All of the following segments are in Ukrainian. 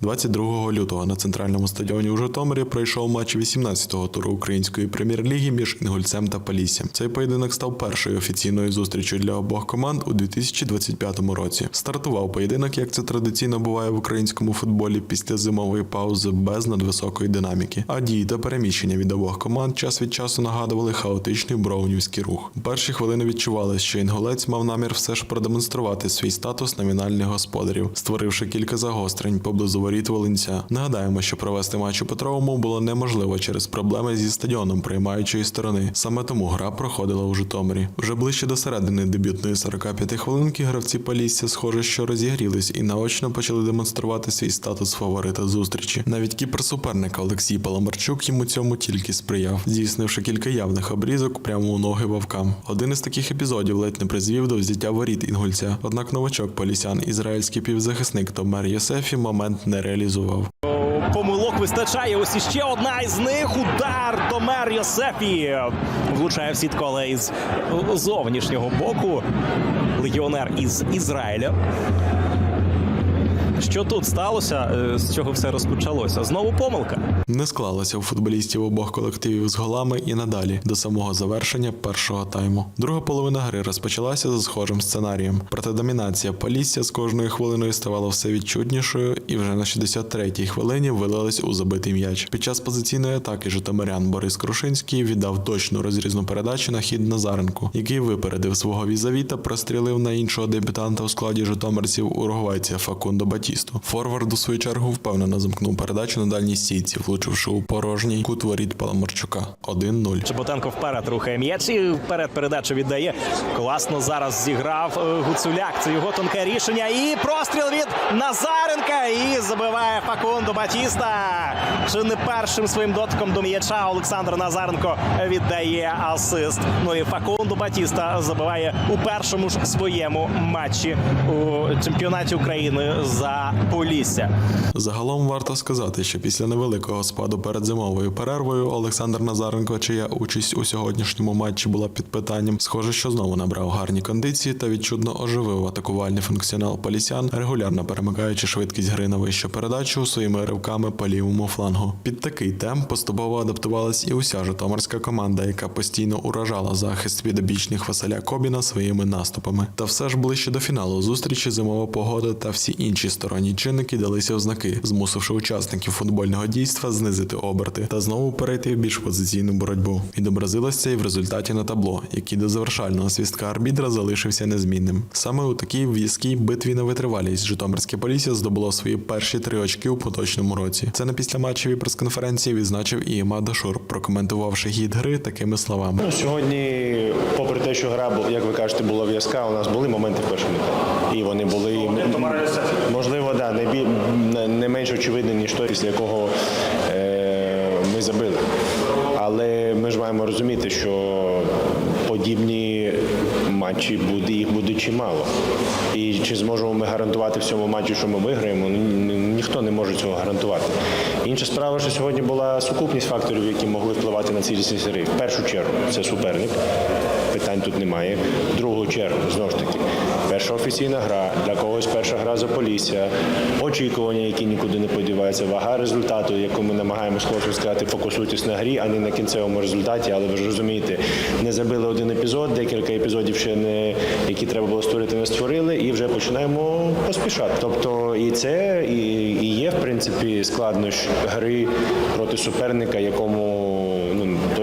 22 лютого на центральному стадіоні у Житомирі пройшов матч 18-го туру української прем'єр-ліги між Інгульцем та Поліссям. Цей поєдинок став першою офіційною зустрічю для обох команд у 2025 році. Стартував поєдинок, як це традиційно буває в українському футболі після зимової паузи без надвисокої динаміки. А дії та переміщення від обох команд час від часу нагадували хаотичний броунівський рух. У перші хвилини відчувалось, що інгулець мав намір все ж продемонструвати свій статус номінальних господарів, створивши кілька загострень поблизу воріт Волинця. Нагадаємо, що провести матч у Петровому було неможливо через проблеми зі стадіоном приймаючої сторони. Саме тому гра проходила у Житомирі. Вже ближче до середини дебютної 45 хвилинки гравці Полісся, схоже, що розігрілись і наочно почали демонструвати свій статус фаворита зустрічі. Навіть кіпер суперника Олексій Паламарчук йому цьому тільки сприяв, здійснивши кілька явних обрізок прямо у ноги вовкам. Один із таких епізодів ледь не призвів до взяття воріт інгульця. Однак новачок полісян, ізраїльський півзахисник Томер Йосефі момент не реалізував. Помилок вистачає. Ось іще одна із них. Удар Томер Йосефі. Влучає в сітку, але із зовнішнього боку. Легіонер із Ізраїля. Що тут сталося? Е, З чого все розпочалося? Знову помилка. Не склалося у футболістів обох колективів з голами і надалі до самого завершення першого тайму. Друга половина гри розпочалася за схожим сценарієм. Проте домінація Полісся з кожною хвилиною ставала все відчутнішою, і вже на 63-й хвилині вилилась у забитий м'яч. Під час позиційної атаки житомирян Борис Крушинський віддав точну розрізну передачу на хід Назаренку, який випередив свого візаві та прострілив на іншого дебютанта у складі житомирців уругвайця Факундо Батісту. Форвард у свою чергу впевнено замкнув передачу на дальній стійці, влучивши у порожній кут воріт Паламарчука 1-0. Чеботенко вперед рухає м'яч і вперед передачу віддає. Класно зараз зіграв е, Гуцуляк. Це його тонке рішення. І простріл від Назаренка. І забиває Факунду Батіста. Чи не першим своїм дотиком до м'яча Олександр Назаренко віддає асист. Ну і Факунду Батіста забиває у першому ж своєму матчі у чемпіонаті України за Полісся. Загалом варто сказати, що після невеликого спаду перед зимовою перервою Олександр Назаренко, чия участь у сьогоднішньому матчі була під питанням, схоже, що знову набрав гарні кондиції та відчутно оживив атакувальний функціонал полісян, регулярно перемикаючи швидкість гри на вищу передачу своїми ривками по лівому флангу. Під такий темп поступово адаптувалась і уся житомирська команда, яка постійно уражала захист підопічних Василя Кобіна своїми наступами. Та все ж ближче до фіналу зустрічі зимова погода та всі інші сторонні чинники далися в знаки, змусивши учасників футбольного дійства знизити оберти та знову перейти в більш позиційну боротьбу. Відобразилось це і в результаті на табло, який до завершального свістка арбітра залишився незмінним. Саме у такій в'язкій битві на витривалість Житомирське Полісся здобуло свої перші три очки у поточному році. Це на післяматчевій прес-конференції відзначив і Іма Дашур, прокоментувавши хід гри такими словами. Ну, сьогодні, попри те, що гра, як ви кажете, була в'язка, у нас були моменти в першому. І вони були можливо, не, менш очевидні, ніж той, після якого е, ми забили. Але ми ж маємо розуміти, що подібні матчі буде, їх буде чимало. І чи зможемо ми гарантувати в цьому матчі, що ми виграємо? Ну, ніхто не може цього гарантувати. Інша справа, що сьогодні була сукупність факторів, які могли впливати на цілісність гри. В першу чергу це суперник, питань тут немає. В другу чергу, знову ж таки, перша офіційна гра, для когось перша гра за Полісся, очікування, які нікуди не подіваються, вага результату, яку ми намагаємося хлопцям сказати, фокусуйтесь на грі, а не на кінцевому результаті. Але ви ж розумієте, не забили один епізод, декілька епізодів ще не які треба було створити, не створили, і вже починаємо поспішати. Тобто, і це і, і є в принципі складнощ гри проти суперника, якому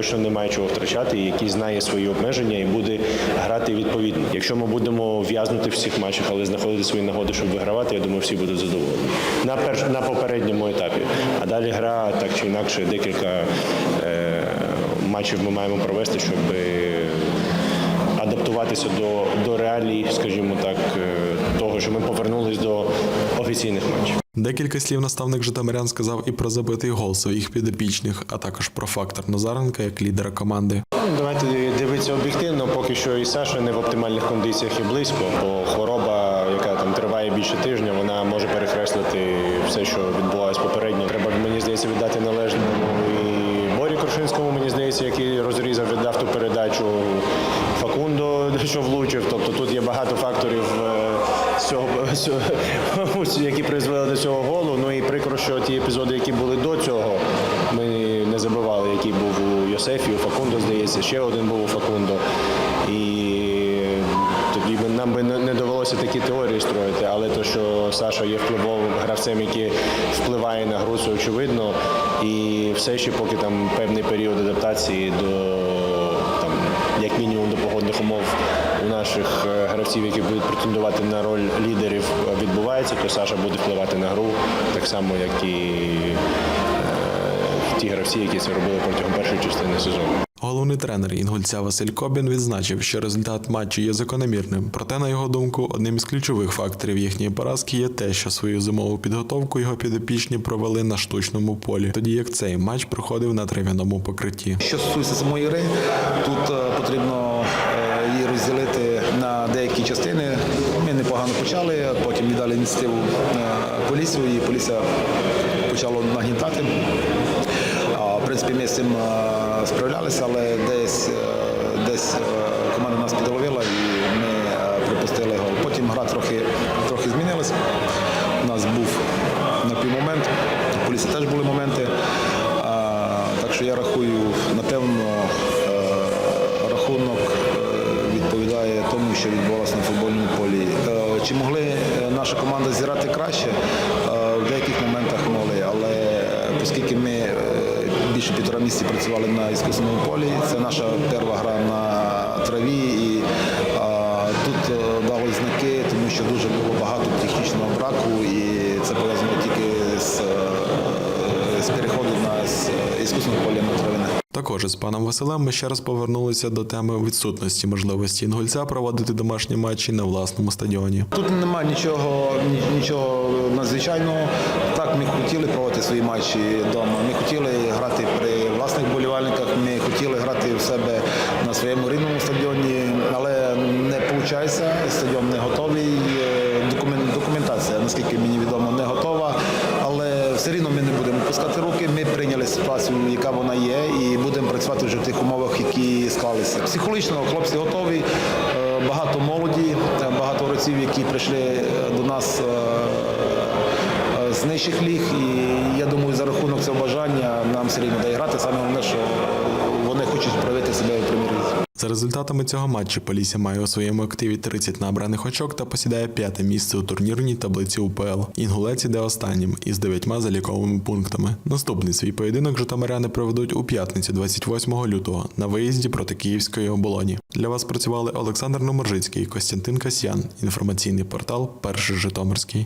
точно немає чого втрачати, який знає свої обмеження і буде грати відповідно. Якщо ми будемо в'язнути всіх матчах, але знаходити свої нагоди, щоб вигравати, я думаю, всі будуть задоволені. На перш на попередньому етапі. А далі гра так чи інакше декілька е, матчів ми маємо провести, щоб е, адаптуватися до, до реалій, скажімо так, е, того, що ми повернулись до офіційних матчів. Декілька слів наставник Житомирян сказав і про забитий гол своїх підопічних, а також про фактор Назаренка як лідера команди. Давайте дивитися об'єктивно, поки що і Саша не в оптимальних кондиціях і близько, бо хвороба, яка там триває більше тижня, вона може перекреслити все, що відбувалось попередньо. Треба, мені здається, віддати належному і Борі Крушинському, мені здається, який розрізав, віддав ту передачу Факундо, що влучив. Тобто тут є багато факторів, е, з цього, які призвели до цього голу. Ну і прикро, що ті епізоди, які були до цього, ми не забивали, який був у Йосефі, у Факундо, здається, ще один був у Факундо. І тоді би нам би не довелося такі теорії строїти, але то, що Саша є впливовим гравцем, який впливає на гру, це очевидно. І все ще поки там певний період адаптації до як мінімум до погодних умов у наших е, гравців, які будуть претендувати на роль лідерів, е, відбувається, то Саша буде впливати на гру так само, як і е, ті гравці, які це робили протягом першої частини сезону. Головний тренер інгульця Василь Кобін відзначив, що результат матчу є закономірним. Проте, на його думку, одним із ключових факторів їхньої поразки є те, що свою зимову підготовку його підопічні провели на штучному полі, тоді як цей матч проходив на трав'яному покритті. Що стосується самої гри, тут е, потрібно е, її розділити на деякі частини. Ми непогано почали, потім віддали ініціативу е, полісю, і полісся почало нагнітати. В принципі, ми з цим справлялися, але десь, е, десь е, команда нас підловила і ми е, пропустили гол. Потім гра трохи, трохи змінилася. У нас був напівмомент, у полісі теж були моменти. Так що я рахую, напевно, рахунок відповідає тому, що відбувалося на футбольному полі. Чи могли наша команда зіграти краще? В деяких моментах могли, але оскільки ми більше півтора місяці працювали на іскусному полі, це наша перша гра на траві. І а, тут е, дали знаки, тому що дуже було багато технічного браку, і це пов'язано тільки з, е, з переходу на з іскусного поля на травяне. Також із паном Василем ми ще раз повернулися до теми відсутності можливості інгульця проводити домашні матчі на власному стадіоні. Тут немає нічого, нічого надзвичайного. Ми хотіли проводити свої матчі вдома. Ми хотіли грати при власних болівальниках. Ми хотіли грати в себе на своєму рідному стадіоні, але не виходить. Стадіон не готовий. Е, Документація, наскільки мені відомо, не готова. Але все рівно ми не будемо пускати руки. Ми прийняли ситуацію, яка вона є, і будемо працювати вже в тих умовах, які склалися. Психологічно хлопці готові. Е, Багато молоді, е, багато гравців, які прийшли до нас нижчих ліг. І я думаю, за рахунок цього бажання нам все рівно дає грати. Саме головне, що вони хочуть проявити себе в прем'єр-лізі. За результатами цього матчу Полісся має у своєму активі 30 набраних очок та посідає п'яте місце у турнірній таблиці УПЛ. Інгулець іде останнім із дев'ятьма заліковими пунктами. Наступний свій поєдинок житомиряни проведуть у п'ятницю, 28 лютого, на виїзді проти Київської оболоні. Для вас працювали Олександр Номержицький, Костянтин Касьян. Інформаційний портал Перший Житомирський.